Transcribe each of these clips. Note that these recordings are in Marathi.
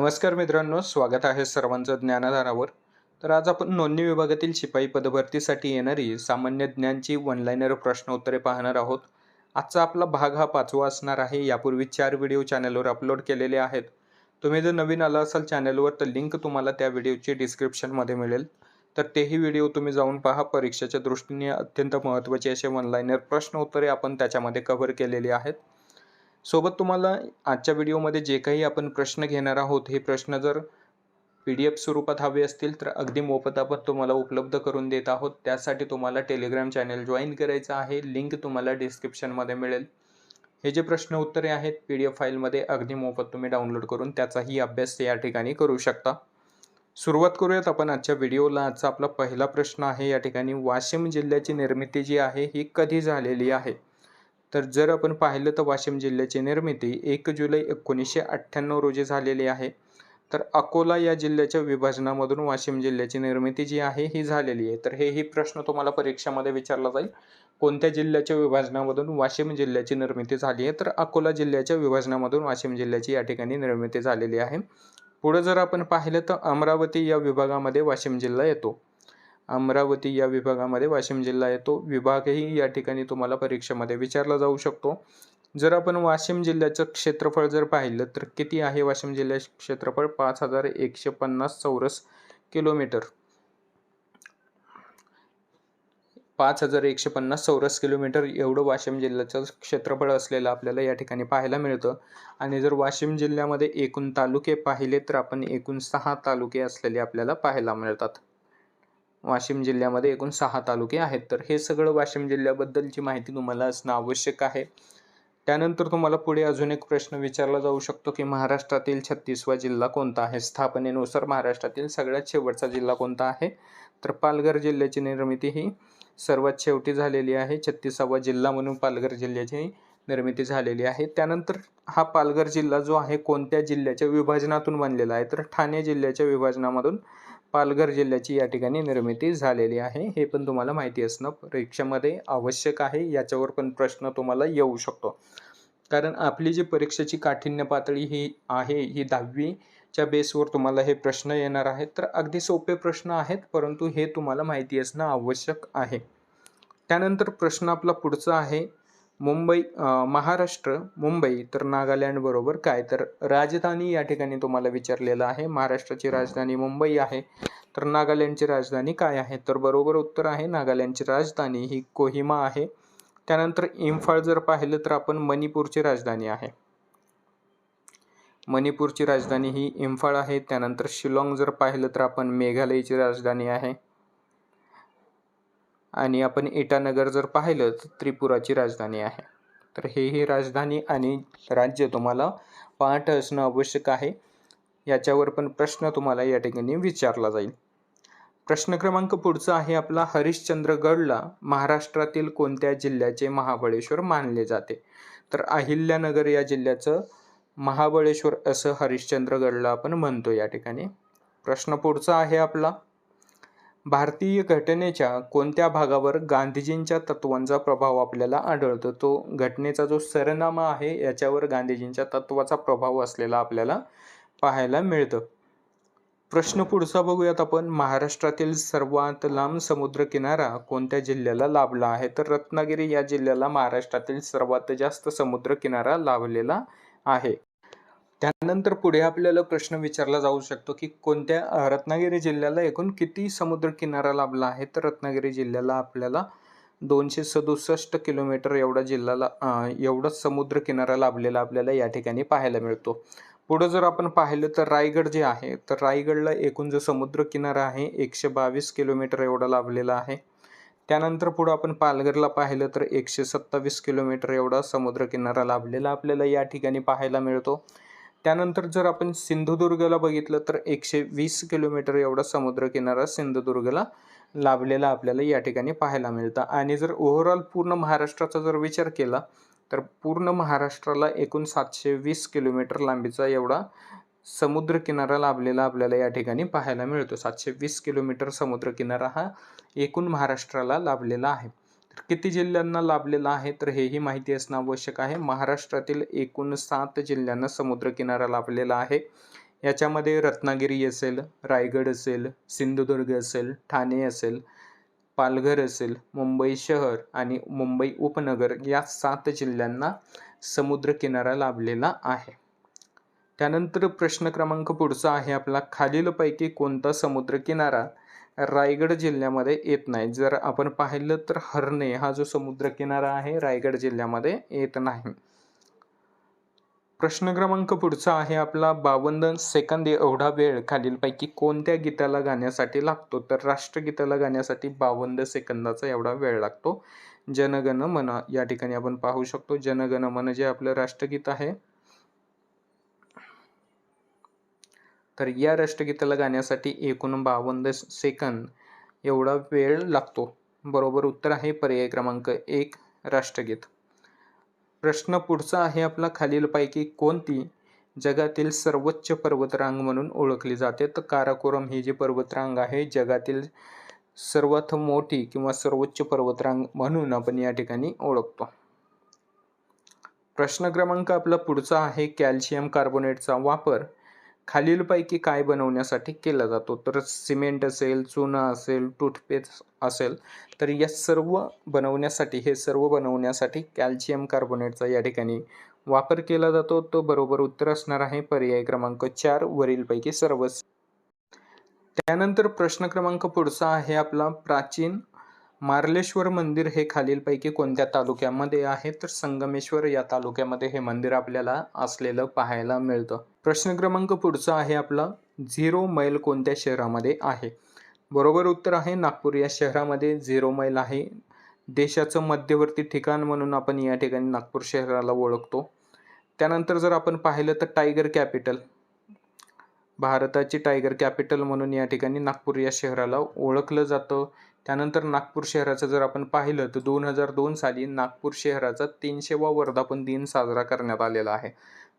नमस्कार मित्रांनो स्वागत आहे सर्वांचं ज्ञानधारावर. तर आज आपण नोंदणी विभागातील शिपाई पदभरतीसाठी येणारी सामान्य ज्ञानची वनलाईनर प्रश्न उत्तरे पाहणार आहोत. आजचा आपला भाग हा पाचवा असणार आहे. यापूर्वी चार व्हिडिओ चॅनलवर अपलोड केलेले आहेत. तुम्ही जर नवीन आला असाल चॅनलवर तर लिंक तुम्हाला त्या व्हिडिओची डिस्क्रिप्शनमध्ये मिळेल. तर तेही व्हिडिओ तुम्ही जाऊन पहा. परीक्षेच्या दृष्टीने अत्यंत महत्त्वाचे असे वनलाईनर प्रश्न उत्तरे आपण त्याच्यामध्ये कव्हर केलेली आहेत. सोबत तुम्हाला आजच्या व्हिडिओमध्ये जे काही आपण प्रश्न घेणार आहोत हे प्रश्न जर पी डी एफ स्वरूपात हवे असतील तर अगदी मोफत आपण तुम्हाला उपलब्ध करून देत आहोत. त्यासाठी तुम्हाला टेलिग्राम चॅनल जॉईन करायचं आहे. लिंक तुम्हाला डिस्क्रिप्शनमध्ये मिळेल. हे जे प्रश्न उत्तरे आहेत पी डी एफ फाईलमध्ये अगदी मोफत तुम्ही डाउनलोड करून त्याचाही अभ्यास या ठिकाणी करू शकता. सुरुवात करूयात आपण आजच्या व्हिडिओला. आजचा आपला पहिला प्रश्न आहे या ठिकाणी वाशिम जिल्ह्याची निर्मिती जी आहे ही कधी झालेली आहे? तर जर आपण पाहिलं तर वाशिम जिल्ह्याची निर्मिती एक जुलै एकोणीसशे अठ्ठ्याण्णव रोजी झालेली आहे. तर अकोला या जिल्ह्याच्या विभाजनामधून वाशिम जिल्ह्याची निर्मिती जी आहे ही झालेली आहे. तर हेही प्रश्न तुम्हाला परीक्षेमध्ये विचारला जाईल. कोणत्या जिल्ह्याच्या विभाजनामधून वाशिम जिल्ह्याची निर्मिती झाली आहे? तर अकोला जिल्ह्याच्या विभाजनामधून वाशिम जिल्ह्याची या ठिकाणी निर्मिती झालेली आहे. पुढं जर आपण पाहिलं तर अमरावती या विभागामध्ये वाशिम जिल्हा येतो. अमरावती या विभागामध्ये वाशिम जिल्हा येतो विभागही या ठिकाणी तुम्हाला परीक्षेमध्ये विचारला जाऊ शकतो. जर आपण वाशिम जिल्ह्याचं क्षेत्रफळ जर पाहिलं तर किती आहे वाशिम जिल्ह्याचे क्षेत्रफळ? पाच हजार एकशे पन्नास चौरस किलोमीटर. पाच हजार एकशे पन्नास चौरस किलोमीटर एवढं वाशिम जिल्ह्याचं क्षेत्रफळ असलेलं आपल्याला या ठिकाणी पाहायला मिळतं. आणि जर वाशिम जिल्ह्यामध्ये एकूण तालुके पाहिले तर आपण एकूण सहा तालुके असलेले आपल्याला पाहायला मिळतात. वाशिम जिल्ह्यामध्ये एकूण सहा तालुके आहेत. तर हे सगळं वाशिम जिल्ह्याबद्दलची माहिती तुम्हाला असणं आवश्यक आहे. त्यानंतर तुम्हाला पुढे अजून एक प्रश्न विचारला जाऊ शकतो की महाराष्ट्रातील छत्तीसवा जिल्हा कोणता आहे? स्थापनेनुसार महाराष्ट्रातील सगळ्यात शेवटचा जिल्हा कोणता आहे? तर पालघर जिल्ह्याची निर्मिती ही सर्वात शेवटी झालेली आहे. छत्तीसावा जिल्हा म्हणून पालघर जिल्ह्याची निर्मिती झालेली आहे. त्यानंतर हा पालघर जिल्हा जो आहे कोणत्या जिल्ह्याच्या विभाजनातून बनलेला आहे? तर ठाणे जिल्ह्याच्या विभाजनामधून पालघर जिल्ह्याची या ठिकाणी निर्मिती झालेली आहे. हे पण तुम्हाला माहिती असणं परीक्षेमध्ये आवश्यक आहे. याच्यावर पण प्रश्न तुम्हाला येऊ शकतो. कारण आपली जी परीक्षेची काठिण्य पातळी ही आहे ही दहावीच्या बेसवर तुम्हाला हे प्रश्न येणार आहेत. तर अगदी सोपे प्रश्न आहेत परंतु हे तुम्हाला माहिती असणं आवश्यक आहे. त्यानंतर प्रश्न आपला पुढचा आहे. मुंबई महाराष्ट्र मुंबई तर नागालँड बरोबर काय? तर राजधानी या ठिकाणी तुम्हाला विचारलेलं आहे. महाराष्ट्राची राजधानी मुंबई आहे. तर नागालँडची राजधानी काय आहे? तर बरोबर उत्तर आहे नागालँडची राजधानी ही कोहिमा आहे. त्यानंतर इम्फाळ जर पाहिलं तर आपण मणिपूरची राजधानी आहे. मणिपूरची राजधानी ही इम्फाळ आहे. त्यानंतर शिलाँग जर पाहिलं तर आपण मेघालयची राजधानी आहे. आणि आपण इटानगर जर पाहिलं तर त्रिपुराची राजधानी आहे. तर हे ही राजधानी आणि राज्य तुम्हाला पाठ असणं आवश्यक आहे. याच्यावर पण प्रश्न तुम्हाला या ठिकाणी विचारला जाईल. प्रश्न क्रमांक पुढचा आहे आपला हरिश्चंद्रगडला महाराष्ट्रातील कोणत्या जिल्ह्याचे महाबळेश्वर मानले जाते? तर अहिल्यानगर या जिल्ह्याचं महाबळेश्वर असं हरिश्चंद्रगडला आपण म्हणतो या ठिकाणी. प्रश्न पुढचा आहे आपला भारतीय घटनेच्या कोणत्या भागावर गांधीजींच्या तत्वांचा प्रभाव आपल्याला आढळतो? तो घटनेचा जो सरनामा आहे याच्यावर गांधीजींच्या तत्वाचा प्रभाव असलेला आपल्याला पाहायला मिळतं. प्रश्न पुढचा बघूयात आपण. महाराष्ट्रातील सर्वात लांब समुद्रकिनारा कोणत्या जिल्ह्याला लाभला आहे? तर रत्नागिरी या जिल्ह्याला महाराष्ट्रातील सर्वात जास्त समुद्रकिनारा लाभलेला आहे. त्यानंतर पुढे आपल्याला प्रश्न विचारला जाऊ शकतो की कोणत्या रत्नागिरी जिल्ह्याला एकूण किती समुद्र किनारा लाभला आहे? तर रत्नागिरी जिल्ह्याला आपल्याला दोनशे सदुसष्ट किलोमीटर एवढा जिल्ह्याला एवढाच समुद्र किनारा लाभलेला आपल्याला या ठिकाणी पाहायला मिळतो. पुढं जर आपण पाहिलं तर रायगड जे आहे तर रायगडला एकूण जो समुद्र किनारा आहे एकशे बावीस किलोमीटर एवढा लाभलेला आहे. त्यानंतर पुढं आपण पालघरला पाहिलं तर एकशे सत्तावीस किलोमीटर एवढा समुद्र किनारा लाभलेला आपल्याला या ठिकाणी पाहायला मिळतो. त्यानंतर जर आपण सिंधुदुर्गला बघितलं तर एकशे वीस किलोमीटर एवढा समुद्रकिनारा सिंधुदुर्गला लाभलेला आपल्याला या ठिकाणी पाहायला मिळतं. आणि जर ओव्हरऑल पूर्ण महाराष्ट्राचा जर विचार केला तर पूर्ण महाराष्ट्राला एकूण सातशे वीस किलोमीटर लांबीचा एवढा समुद्रकिनारा लाभलेला आपल्याला या ठिकाणी पाहायला मिळतो. सातशे वीस किलोमीटर समुद्रकिनारा हा एकूण महाराष्ट्राला लाभलेला आहे. किती जिल्ह्यांना लाभलेला आहे? तर हेही माहिती असणं आवश्यक आहे. महाराष्ट्रातील एकूण सात जिल्ह्यांना समुद्रकिनारा लाभलेला आहे. याच्यामध्ये रत्नागिरी असेल रायगड असेल सिंधुदुर्ग असेल ठाणे असेल पालघर असेल मुंबई शहर आणि मुंबई उपनगर या सात जिल्ह्यांना समुद्रकिनारा लाभलेला आहे. त्यानंतर प्रश्न क्रमांक पुढचा आहे. आपला खालीलपैकी कोणता समुद्रकिनारा रायगड जिल्ह्यामध्ये येत नाही. जर आपण पाहिलं तर हरणे हा जो समुद्रकिनारा आहे रायगड जिल्ह्यामध्ये येत नाही. प्रश्न क्रमांक पुढचा आहे आपला बावन्न सेकंद एवढा वेळ खालीलपैकी कोणत्या गीताला गाण्यासाठी लागतो? तर राष्ट्रगीताला गाण्यासाठी बावन्न सेकंदाचा एवढा वेळ लागतो. जनगण मन या ठिकाणी आपण पाहू शकतो. जनगण मन जे आपलं राष्ट्रगीत आहे तर या राष्ट्रगीताला गाण्यासाठी एकूण बावन्न सेकंद एवढा वेळ लागतो. बरोबर उत्तर आहे पर्याय क्रमांक एक राष्ट्रगीत. प्रश्न पुढचा आहे आपला खालीलपैकी कोणती? जगातील सर्वोच्च पर्वतरांग म्हणून ओळखली जाते. तर काराकोरम ही जी पर्वतरांग आहे जगातील सर्वात मोठी किंवा सर्वोच्च पर्वतरांग म्हणून आपण या ठिकाणी ओळखतो. प्रश्न क्रमांक आपला पुढचा आहे कॅल्शियम कार्बोनेटचा वापर. खालीलपैकी काय बनवण्यासाठी केला जातो? तर सिमेंट असेल चुना असेल टूथपेस्ट असेल तर या सर्व बनवण्यासाठी हे सर्व बनवण्यासाठी कॅल्शियम कार्बोनेटचा या ठिकाणी वापर केला जातो. तो बरोबर उत्तर असणार आहे पर्याय क्रमांक चार वरीलपैकी सर्वच. त्यानंतर प्रश्न क्रमांक पुढचा आहे आपला प्राचीन मार्लेश्वर मंदिर हे खालीलपैकी कोणत्या तालुक्यामध्ये आहे? तर संगमेश्वर या तालुक्यामध्ये हे मंदिर आपल्याला असलेलं पाहायला मिळतं. प्रश्न क्रमांक पुढचा आहे आपला. झिरो मैल कोणत्या शहरामध्ये आहे? बरोबर उत्तर आहे नागपूर. या शहरामध्ये झिरो मैल आहे. देशाचं मध्यवर्ती ठिकाण म्हणून आपण या ठिकाणी नागपूर शहराला ओळखतो. त्यानंतर जर आपण पाहिलं तर टायगर कॅपिटल. भारताची टायगर कॅपिटल म्हणून या ठिकाणी नागपूर या शहराला ओळखलं जातं. त्यानंतर नागपूर शहराचं जर आपण पाहिलं तर दोन हजार दोन साली नागपूर शहराचा तीनशेवा वर्धापन दिन साजरा करण्यात आलेला आहे.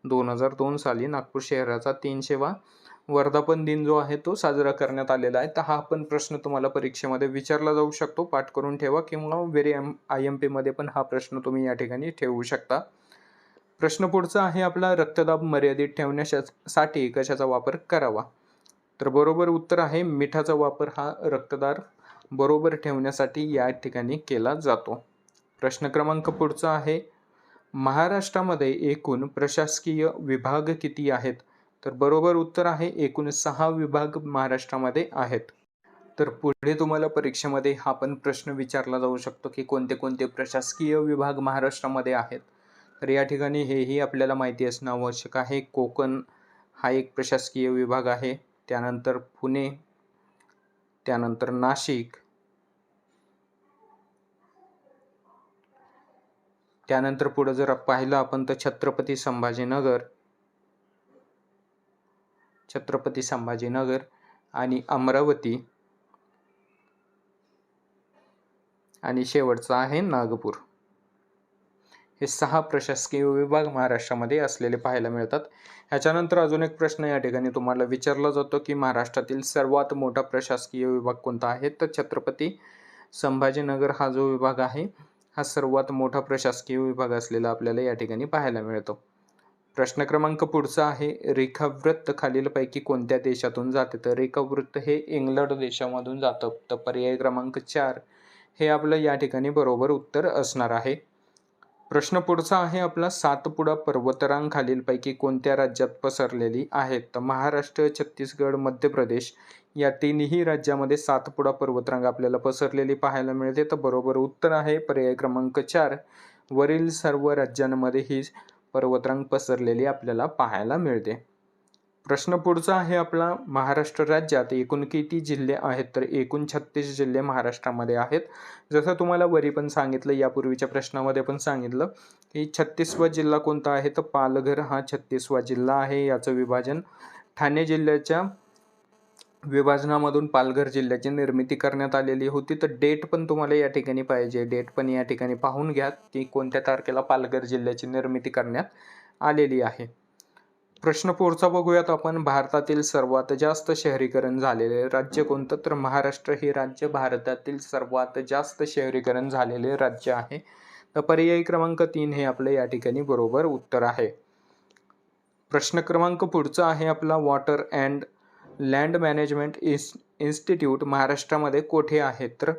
दोन हजार दोन साली नागपूर शहराचा तीनशेवा वर्धापन दिन जो आहे तो साजरा करण्यात आलेला आहे. तर हा पण प्रश्न तुम्हाला परीक्षेमध्ये विचारला जाऊ शकतो. पाठ करून ठेवा किंवा वेरी एम आय एम पीमध्ये पण हा प्रश्न तुम्ही या ठिकाणी ठेवू शकता. प्रश्न पुढचा आहे आपला रक्तदाब मर्यादित ठेवण्यासाठी कशाचा वापर करावा? तर बरोबर उत्तर आहे मिठाचा वापर हा रक्तदार बरोबर ठेवण्यासाठी या ठिकाणी केला जातो. प्रश्न क्रमांक पुढचा आहे महाराष्ट्रामध्ये एकूण प्रशासकीय विभाग किती आहेत? तर बरोबर उत्तर आहे एकूण सहा विभाग महाराष्ट्रामध्ये आहेत. तर पुढे तुम्हाला परीक्षेमध्ये हा पण प्रश्न विचारला जाऊ शकतो की कोणते कोणते प्रशासकीय विभाग महाराष्ट्रामध्ये आहेत? तर या ठिकाणी हेही आपल्याला माहिती असणं आवश्यक आहे कोकण हा एक प्रशासकीय विभाग आहे त्यानंतर पुणे त्यानंतर नाशिक त्यानंतर पुढं जर पाहिलं आपण तर छत्रपती संभाजीनगर. छत्रपती संभाजीनगर आणि अमरावती. आणि शेवटचा आहे नागपूर. हे सहा प्रशासकीय विभाग महाराष्ट्रामध्ये असलेले पाहायला मिळतात. ह्याच्यानंतर अजून एक प्रश्न या ठिकाणी तुम्हाला विचारला जातो की महाराष्ट्रातील सर्वात मोठा प्रशासकीय विभाग कोणता आहे? तर छत्रपती संभाजीनगर हा जो विभाग आहे हा सर्वात मोठा प्रशासकीय विभाग असलेला आपल्याला या ठिकाणी पाहायला मिळतो. प्रश्न क्रमांक पुढचा आहे रेखावृत्त खालीलपैकी कोणत्या देशातून जाते? तर रेखावृत्त हे इंग्लंड देशामधून जातं. तर पर्याय क्रमांक चार हे आपलं या ठिकाणी बरोबर उत्तर असणार आहे. प्रश्न पुढचा आहे आपला सातपुडा पर्वतरांग खालीलपैकी कोणत्या राज्यात पसरलेली आहेत तर महाराष्ट्र छत्तीसगड मध्य प्रदेश या तिन्ही राज्यामध्ये सातपुडा पर्वतरांग आपल्याला पसरलेली पाहायला मिळते. तर बरोबर उत्तर आहे पर्याय क्रमांक चार. वरील सर्व राज्यांमध्ये ही पर्वतरांग पसरलेली आपल्याला पाहायला मिळते. प्रश्न पुढचा आहे आपला महाराष्ट्र राज्यात एकूण किती जिल्हे आहेत? तर एकूण छत्तीस जिल्हे महाराष्ट्रामध्ये आहेत. जसं तुम्हाला वरी पण सांगितलं यापूर्वीच्या प्रश्नामध्ये पण सांगितलं की छत्तीसवा जिल्हा कोणता आहे? तर पालघर हा छत्तीसवा जिल्हा आहे याचं विभाजन. ठाणे जिल्ह्याच्या विभाजनामधून पालघर जिल्ह्याची निर्मिती करण्यात आलेली होती. तर डेट पण तुम्हाला या ठिकाणी पाहिजे. डेट पण या ठिकाणी पाहून घ्या की कोणत्या तारखेला पालघर जिल्ह्याची निर्मिती करण्यात आलेली आहे. प्रश्न पुढचा बघूयात आपण. भारतातील सर्वात जास्त शहरीकरण झालेले राज्य कोणतं? तर महाराष्ट्र हे राज्य भारतातील सर्वात जास्त शहरीकरण झालेले राज्य आहे. तर पर्यायी क्रमांक तीन हे आपलं या ठिकाणी बरोबर उत्तर आहे. प्रश्न क्रमांक पुढचा आहे आपला. वॉटर अँड लँड मॅनेजमेंट इन्स इन्स्टिट्यूट महाराष्ट्रामध्ये कोठे आहे? तर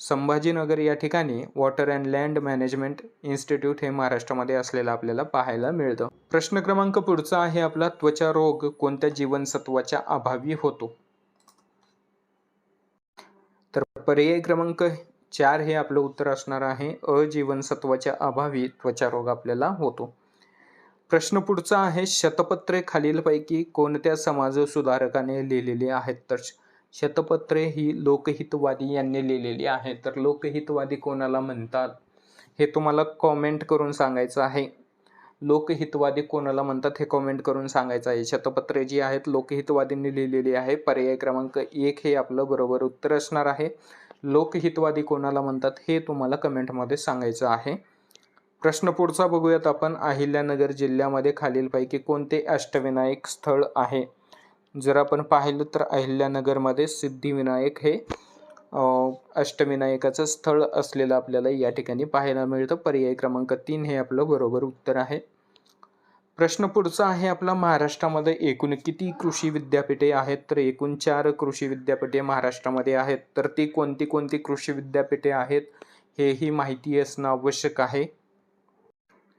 संभाजीनगर या ठिकाणी water and land management institute हे महाराष्ट्रामध्ये असलेलं आपल्याला पाहायला मिळतं. प्रश्न क्रमांक पुढचा आहे आपला त्वचा रोग कोणत्या जीवनसत्वाच्या अभावी होतो? तर पर्याय क्रमांक चार हे आपलं उत्तर असणार आहे. अ जीवनसत्वाच्या अभावी त्वचा रोग आपल्याला होतो. प्रश्न पुढचा आहे शतपत्रे खालीलपैकी कोणत्या समाज सुधारकाने लिहिलेली आहेत? तर शतपत्रे ही लोकहितवादी यांनी लिहिलेली आहे तर लोकहितवादी कोणाला म्हणतात? हे तुम्हाला कॉमेंट करून सांगायचं आहे. लोकहितवादी कोणाला म्हणतात हे कॉमेंट करून सांगायचं आहे. शतपत्रे जी आहेत लोकहितवादींनी लिहिलेली आहे. पर्याय क्रमांक एक हे आपलं बरोबर उत्तर असणार आहे. लोकहितवादी कोणाला म्हणतात हे तुम्हाला कमेंटमध्ये सांगायचं आहे. प्रश्न पुढचा बघूयात आपण. अहिल्यानगर जिल्ह्यामध्ये खालीलपैकी कोणते अष्टविनायक स्थळ आहे? जर आपण पाहिलं तर अहिल्यानगरमध्ये सिद्धिविनायक हे अष्टविनायकाचं स्थळ असलेलं आपल्याला या ठिकाणी पाहायला मिळतं. पर्याय क्रमांक तीन हे आपलं बरोबर उत्तर आहे. प्रश्न पुढचा आहे आपला. महाराष्ट्रामध्ये एकूण किती कृषी विद्यापीठे आहेत? तर एकूण चार कृषी विद्यापीठे महाराष्ट्रामध्ये आहेत. तर ती कोणती कोणती कृषी विद्यापीठे आहेत? हेही माहिती असणं आवश्यक आहे.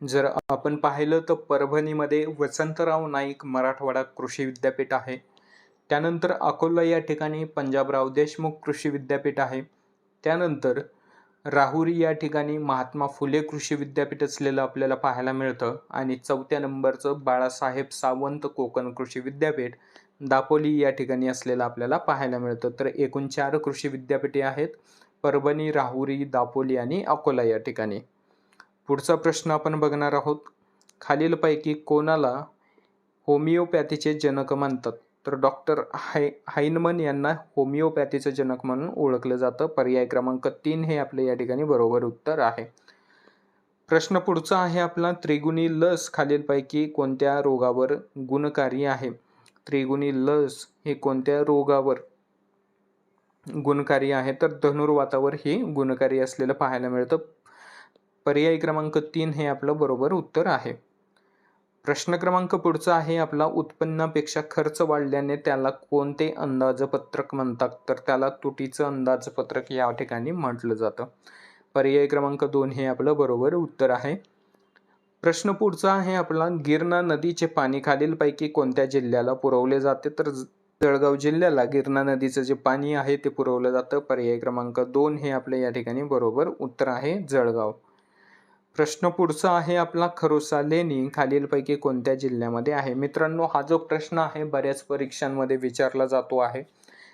जर आपण पाहिलं तर परभणीमध्ये वसंतराव नाईक मराठवाडा कृषी विद्यापीठ आहे. त्यानंतर अकोला या ठिकाणी पंजाबराव देशमुख कृषी विद्यापीठ आहे. त्यानंतर राहुरी या ठिकाणी महात्मा फुले कृषी विद्यापीठ असलेलं आपल्याला पाहायला मिळतं आणि चौथ्या नंबरचं बाळासाहेब सावंत कोकण कृषी विद्यापीठ दापोली या ठिकाणी असलेलं आपल्याला पाहायला मिळतं. तर एकूण चार कृषी विद्यापीठे आहेत परभणी राहुरी दापोली आणि अकोला या ठिकाणी. पुढचा प्रश्न आपण बघणार आहोत. खालीलपैकी कोणाला होमिओपॅथीचे जनक म्हणतात? तर डॉक्टर हाय हायनमन यांना होमिओपॅथीचं जनक म्हणून ओळखलं जातं. पर्याय क्रमांक तीन हे आपले या ठिकाणी बरोबर उत्तर आहे. प्रश्न पुढचा आहे आपला. त्रिगुणी लस खालीलपैकी कोणत्या रोगावर गुणकारी आहे? त्रिगुणी लस हे कोणत्या रोगावर गुणकारी आहे? तर धनुर्वातावर ही गुणकारी असलेलं पाहायला मिळतं. पर्याय क्रमांक तीन हे आपलं बरोबर उत्तर आहे. प्रश्न क्रमांक पुढचा आहे आपला उत्पन्नापेक्षा खर्च वाढल्याने त्याला कोणते अंदाजपत्रक म्हणतात? तर त्याला तुटीचं अंदाजपत्रक या ठिकाणी म्हटलं जातं. पर्याय क्रमांक दोन हे आपलं बरोबर उत्तर आहे. प्रश्न पुढचा आहे आपला गिरणा नदीचे पाणी खालीलपैकी कोणत्या जिल्ह्याला पुरवले जाते? तर जळगाव जिल्ह्याला गिरणा नदीचं जे पाणी आहे ते पुरवलं जातं. पर्याय क्रमांक दोन हे आपलं या ठिकाणी बरोबर उत्तर आहे जळगाव. प्रश्न पुढचा आहे आपला खरोसा लेणी खालीलपैकी कोणत्या जिल्ह्यामध्ये आहे? मित्रांनो हा जो प्रश्न आहे बऱ्याच परीक्षांमध्ये विचारला जातो आहे.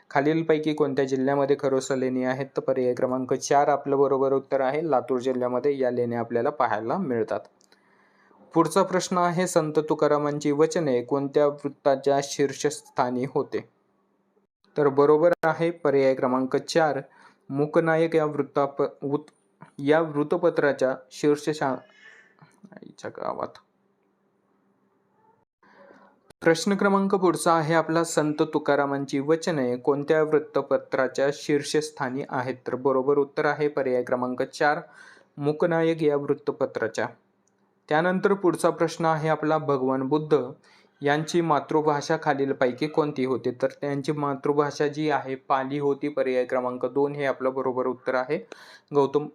खालीलपैकी कोणत्या जिल्ह्यामध्ये खरोसा लेणी आहेत? तर पर्याय क्रमांक चार आपलं बरोबर उत्तर आहे. लातूर जिल्ह्यामध्ये या लेण्या आपल्याला पाहायला मिळतात. पुढचा प्रश्न आहे संत तुकारामांची वचने कोणत्या वृत्ताच्या शीर्षस्थानी होते? तर बरोबर आहे पर्याय क्रमांक चार मूकनायक या वृत्ताप या वृत्तपत्राच्या शीर्षशा गावात. प्रश्न क्रमांक पुढचा आहे. आपला संत तुकारामांची वचने कोणत्या वृत्तपत्राच्या शीर्षस्थानी आहेत? तर बरोबर उत्तर आहे पर्याय क्रमांक चार मुकनायक या वृत्तपत्राच्या. त्यानंतर पुढचा प्रश्न आहे. आपला भगवान बुद्ध यांची मातृभाषा खालीलपैकी कोणती होती? तर त्यांची मातृभाषा जी आहे पाली होती पर्याय क्रमांक दोन हे आपलं बरोबर उत्तर आहे. गौतम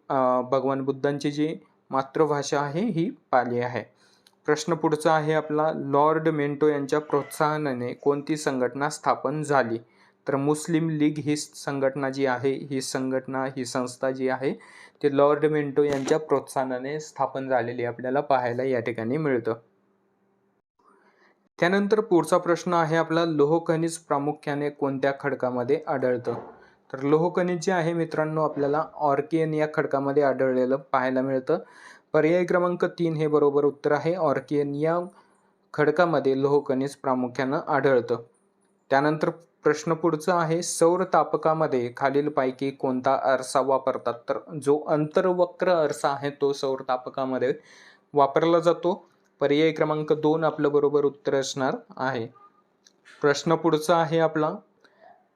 भगवान बुद्धांची जी मातृभाषा आहे ही पाली आहे. प्रश्न पुढचा आहे आपला लॉर्ड मेंटो यांच्या प्रोत्साहनाने कोणती संघटना स्थापन झाली? तर मुस्लिम लीग ही संघटना जी आहे ही संघटना ही संस्था जी आहे ते लॉर्ड मेंटो यांच्या प्रोत्साहनाने स्थापन झालेली आपल्याला पाहायला या ठिकाणी मिळतं. त्यानंतर पुढचा प्रश्न आहे आपला लोहखनिज प्रामुख्याने कोणत्या खडकामध्ये आढळतं? तर लोहखनिज जे आहे मित्रांनो आपल्याला ऑर्कियन या खडकामध्ये आढळलेलं पाहायला मिळतं. पर्याय क्रमांक तीन हे बरोबर उत्तर आहे. ऑर्कियन या खडकामध्ये लोहखनिज प्रामुख्यानं आढळतं. त्यानंतर प्रश्न पुढचा आहे सौर तापकामध्ये खालीलपैकी कोणता आरसा वापरतात? तर जो अंतर्वक्र आरसा आहे तो सौर तापकामध्ये वापरला जातो. पर्याय क्रमांक दोन आपलं बरोबर उत्तर असणार आहे. प्रश्न पुढचा आहे आपला.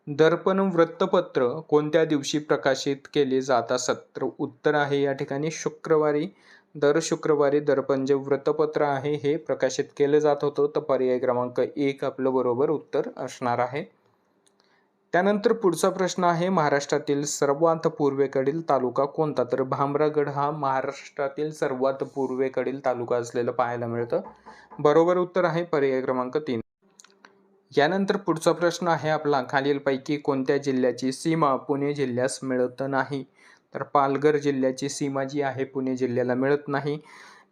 दर्पण वृत्तपत्र कोणत्या दिवशी प्रकाशित केले जात असत उत्तर आहे या ठिकाणी शुक्रवारी. दर शुक्रवारी दर्पण जे वृत्तपत्र आहे हे प्रकाशित केलं जात होतं. तर पर्याय क्रमांक एक आपलं बरोबर उत्तर असणार आहे. त्यानंतर पुढचा प्रश्न आहे महाराष्ट्रातील सर्वात पूर्वेकडील तालुका कोणता? तर भामरागड हा महाराष्ट्रातील सर्वात पूर्वेकडील तालुका असलेलं पाहायला मिळतं. बरोबर उत्तर आहे पर्याय क्रमांक तीन. यानंतर पुढचा प्रश्न आहे आपला. खालीलपैकी कोणत्या जिल्ह्याची सीमा पुणे जिल्ह्यास मिळत नाही? तर पालघर जिल्ह्याची सीमा जी आहे पुणे जिल्ह्याला मिळत नाही.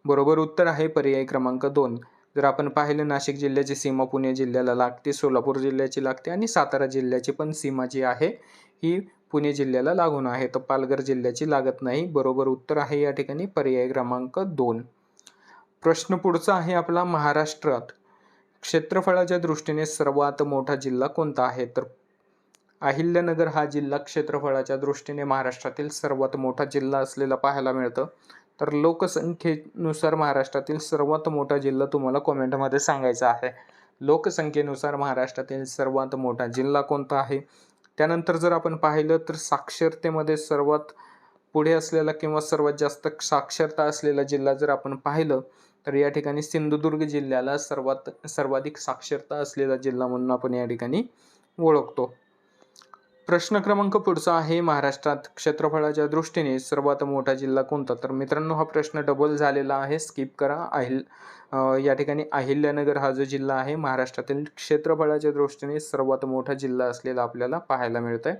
बरोबर उत्तर आहे पर्याय क्रमांक दोन. जर आपण पाहिलं नाशिक जिल्ह्याची सीमा पुणे जिल्ह्याला लागते सोलापूर जिल्ह्याची लागते आणि सातारा जिल्ह्याची पण सीमा जी आहे ही पुणे जिल्ह्याला लागून आहे. तर पालघर जिल्ह्याची लागत नाही. बरोबर उत्तर आहे या ठिकाणी पर्याय क्रमांक दोन. प्रश्न पुढचा आहे आपला महाराष्ट्रात. क्षेत्रफळाच्या दृष्टीने सर्वात मोठा जिल्हा कोणता आहे? तर अहिल्यानगर हा जिल्हा क्षेत्रफळाच्या दृष्टीने महाराष्ट्रातील सर्वात मोठा जिल्हा असलेला पाहायला मिळतं. तर लोकसंख्येनुसार महाराष्ट्रातील सर्वात मोठा जिल्हा तुम्हाला कॉमेंटमध्ये सांगायचा आहे. लोकसंख्येनुसार महाराष्ट्रातील सर्वात मोठा जिल्हा कोणता आहे? त्यानंतर जर आपण पाहिलं तर साक्षरतेमध्ये सर्वात पुढे असलेला किंवा सर्वात जास्त साक्षरता असलेला जिल्हा जर आपण पाहिलं तर या ठिकाणी सिंधुदुर्ग जिल्ह्याला सर्वात सर्वाधिक साक्षरता असलेला जिल्हा म्हणून आपण या ठिकाणी ओळखतो. प्रश्न क्रमांक पुढचा आहे. महाराष्ट्रात क्षेत्रफळाच्या दृष्टीने सर्वात मोठा जिल्हा कोणता? तर मित्रांनो हा प्रश्न डबल झालेला आहे. स्किप करा. अहिल या ठिकाणी अहिल्यानगर हा जो जिल्हा आहे महाराष्ट्रातील क्षेत्रफळाच्या दृष्टीने सर्वात मोठा जिल्हा असलेला आपल्याला पाहायला मिळत आहे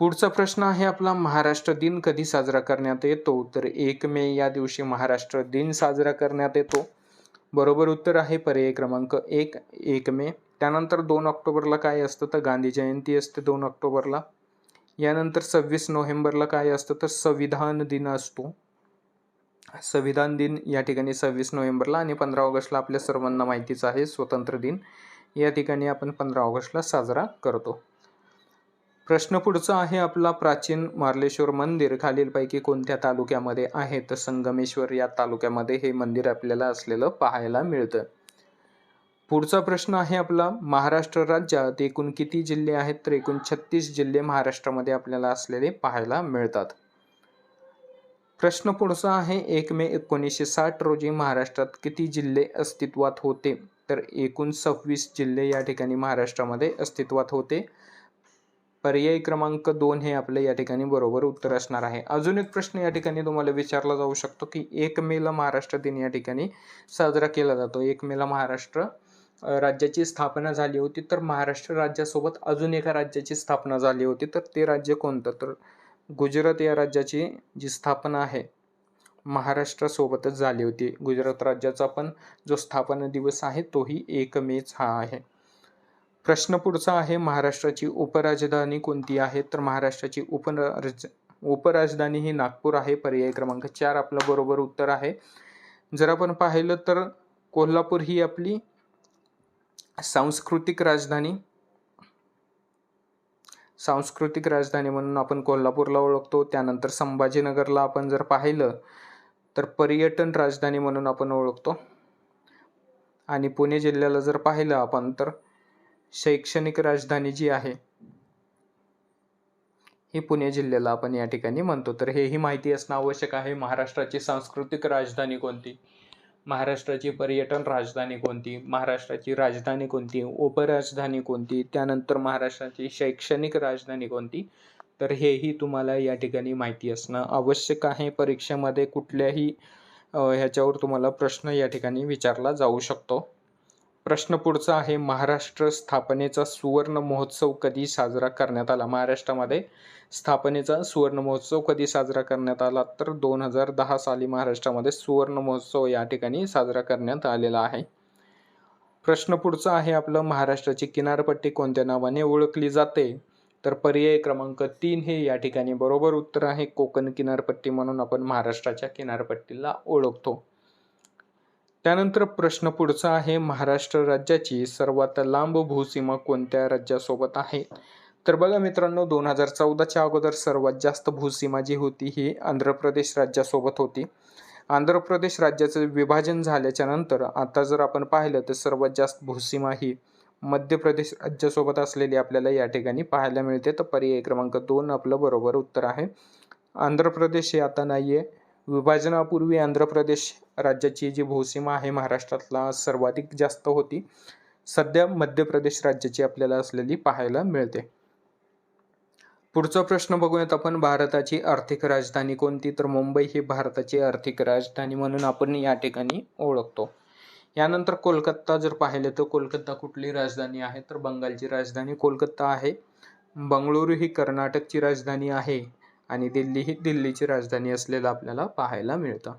पुढचा प्रश्न आहे आपला. महाराष्ट्र दिन कधी साजरा करण्यात येतो? तर एक मे या दिवशी महाराष्ट्र दिन साजरा करण्यात येतो. बरोबर उत्तर आहे पर्याय क्रमांक एक. एक मे. त्यानंतर दोन ऑक्टोबरला काय असतं तर गांधी जयंती असते दोन ऑक्टोबरला. यानंतर सव्वीस नोव्हेंबरला काय असतं तर संविधान दिन असतो. संविधान दिन या ठिकाणी सव्वीस नोव्हेंबरला आणि पंधरा ऑगस्टला आपल्या सर्वांना माहितीच आहे स्वतंत्र दिन. या ठिकाणी आपण पंधरा ऑगस्टला साजरा करतो. प्रश्न पुढचा आहे आपला प्राचीन मार्लेश्वर मंदिर खालीलपैकी कोणत्या तालुक्यामध्ये आहे? तर संगमेश्वर या तालुक्यामध्ये हे मंदिर आपल्याला असलेलं पाहायला मिळतं. पुढचा प्रश्न आहे आपला महाराष्ट्र राज्यात एकूण किती जिल्हे आहेत तर एकूण छत्तीस जिल्हे महाराष्ट्रामध्ये आपल्याला असलेले पाहायला मिळतात? प्रश्न पुढचा आहे एक मे एकोणीसशे साठ रोजी महाराष्ट्रात किती जिल्हे अस्तित्वात होते? तर एकूण सव्वीस जिल्हे या ठिकाणी महाराष्ट्रामध्ये अस्तित्वात होते. पर्याय क्रमांक दोन हे आपले या ठिकाणी बरोबर उत्तर असणार आहे. अजून एक प्रश्न या ठिकाणी तुम्हाला विचारला जाऊ शकतो की एक मेला महाराष्ट्र दिन या ठिकाणी साजरा केला जातो. एक मेला महाराष्ट्र राज्याची स्थापना झाली होती तर महाराष्ट्र राज्यासोबत अजून एका राज्याची स्थापना झाली होती तर ते राज्य कोणतं? तर गुजरात या राज्याची जी स्थापना आहे महाराष्ट्रासोबतच झाली होती. गुजरात राज्याचा पण जो स्थापना दिवस आहे तोही एक मेच हा आहे. प्रश्न पुढचा आहे महाराष्ट्राची उपराजधानी कोणती आहे? तर महाराष्ट्राची उपराज उपराजधानी ही नागपूर आहे पर्याय क्रमांक चार आपलं बरोबर उत्तर आहे. जर आपण पाहिलं तर कोल्हापूर ही आपली सांस्कृतिक राजधानी. सांस्कृतिक राजधानी म्हणून आपण कोल्हापूरला ओळखतो. त्यानंतर संभाजीनगरला आपण जर पाहिलं तर पर्यटन राजधानी म्हणून आपण ओळखतो. आणि पुणे जिल्ह्याला जर पाहिलं आपण तर शैक्षणिक राजधानी जी आहे ही पुणे जिल्ह्याला आपण या ठिकाणी म्हणतो. तर हेही माहिती असणं आवश्यक आहे. महाराष्ट्राची सांस्कृतिक राजधानी कोणती? महाराष्ट्राची पर्यटन राजधानी कोणती? महाराष्ट्राची राजधानी कोणती? उपराजधानी कोणती? त्यानंतर महाराष्ट्राची शैक्षणिक राजधानी कोणती? तर हेही तुम्हाला या ठिकाणी माहिती असणं आवश्यक आहे. परीक्षेमध्ये कुठल्याही ह्याच्यावर तुम्हाला प्रश्न या ठिकाणी विचारला जाऊ शकतो. प्रश्न पुढचा आहे. महाराष्ट्र स्थापनेचा सुवर्ण महोत्सव कधी साजरा करण्यात आला? महाराष्ट्रामध्ये स्थापनेचा सुवर्ण महोत्सव कधी साजरा करण्यात आला? तर दोन हजार दहा साली महाराष्ट्रामध्ये सुवर्ण महोत्सव या ठिकाणी साजरा करण्यात आलेला आहे. प्रश्न पुढचा आहे आपलं. महाराष्ट्राची किनारपट्टी कोणत्या नावाने ओळखली जाते? तर पर्याय क्रमांक तीन हे या ठिकाणी बरोबर उत्तर आहे. कोकण किनारपट्टी म्हणून आपण महाराष्ट्राच्या किनारपट्टीला ओळखतो. त्यानंतर प्रश्न पुढचा आहे महाराष्ट्र राज्याची सर्वात लांब भूसीमा कोणत्या राज्यासोबत आहे? तर बघा मित्रांनो दोन हजार चौदाच्या अगोदर सर्वात जास्त भूसीमा जी होती ही आंध्र प्रदेश राज्यासोबत होती. आंध्र प्रदेश राज्याचं विभाजन झाल्याच्यानंतर आता जर आपण पाहिलं तर सर्वात जास्त भूसीमा ही मध्य प्रदेश राज्यासोबत असलेली आपल्याला या ठिकाणी पाहायला मिळते. तर पर्याय क्रमांक दोन आपलं बरोबर उत्तर आहे. आंध्र प्रदेश हे आता नाही आहे विभाजनापूर्वी आंध्र प्रदेश राज्याची जी भूसीमा आहे महाराष्ट्रातला सर्वाधिक जास्त होती सध्या मध्य प्रदेश राज्याची आपल्याला असलेली पाहायला मिळते. पुढचा प्रश्न बघूयात आपण. भारताची आर्थिक राजधानी कोणती? तर मुंबई ही भारताची आर्थिक राजधानी म्हणून आपण या ठिकाणी ओळखतो. यानंतर कोलकाता जर पाहिलं तर कोलकाता कुठली राजधानी आहे? तर बंगालची राजधानी कोलकाता आहे. बंगळुरू ही कर्नाटकची राजधानी आहे. आणि दिल्ली ही दिल्लीची राजधानी असलेलं आपल्याला पाहायला मिळतं.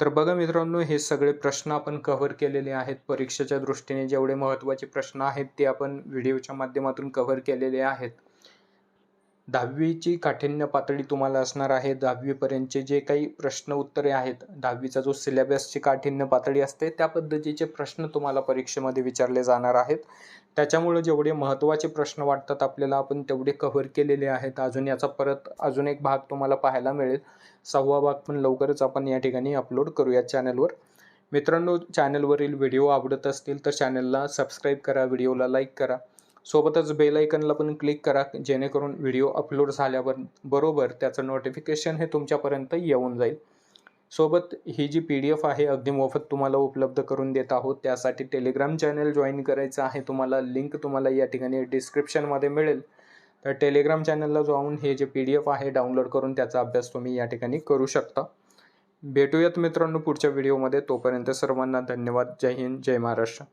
तर बघा मित्रांनो हे सगळे प्रश्न आपण कव्हर केलेले आहेत. परीक्षेच्या दृष्टीने जेवढे महत्त्वाचे प्रश्न आहेत ते आपण व्हिडिओच्या माध्यमातून कव्हर केलेले आहेत. दहावीची काठिण्य पातळी तुम्हाला असणार आहे. दहावीपर्यंतचे जे काही प्रश्न उत्तरे आहेत दहावीचा जो सिलेबसची काठिण्य पातळी असते त्या पद्धतीचे प्रश्न तुम्हाला परीक्षेमध्ये विचारले जाणार आहेत. त्याच्यामुळं जेवढे महत्त्वाचे प्रश्न वाटतात आपल्याला आपण तेवढे कव्हर केलेले आहेत. अजून याचा परत अजून एक भाग तुम्हाला पाहायला मिळेल. सहावा भाग पण लवकरच आपण या ठिकाणी अपलोड करूया चॅनलवर मित्रांनो चॅनलवरील व्हिडिओ आवडत असतील तर चॅनलला सबस्क्राईब करा व्हिडिओला लाईक करा. सोबतच बेल आयकनला पण क्लिक करा जेणेकरून व्हिडिओ अपलोड झाल्यावर बरोबर त्याचं नोटिफिकेशन हे तुमच्यापर्यंत येऊन जाईल. सोबत ही जी पी डी एफ आहे अगदी मोफत तुम्हाला उपलब्ध करून देत आहोत. त्यासाठी टेलिग्राम चॅनल जॉईन करायचं आहे. तुम्हाला लिंक तुम्हाला या ठिकाणी डिस्क्रिप्शनमध्ये मिळेल. तर टेलिग्राम चॅनलला जाऊन हे जे पी डी एफ आहे डाउनलोड करून त्याचा अभ्यास तुम्ही या ठिकाणी करू शकता. भेटूयात मित्रांनो पुढच्या व्हिडिओमध्ये तोपर्यंत सर्वांना धन्यवाद. जय हिंद. जय महाराष्ट्र.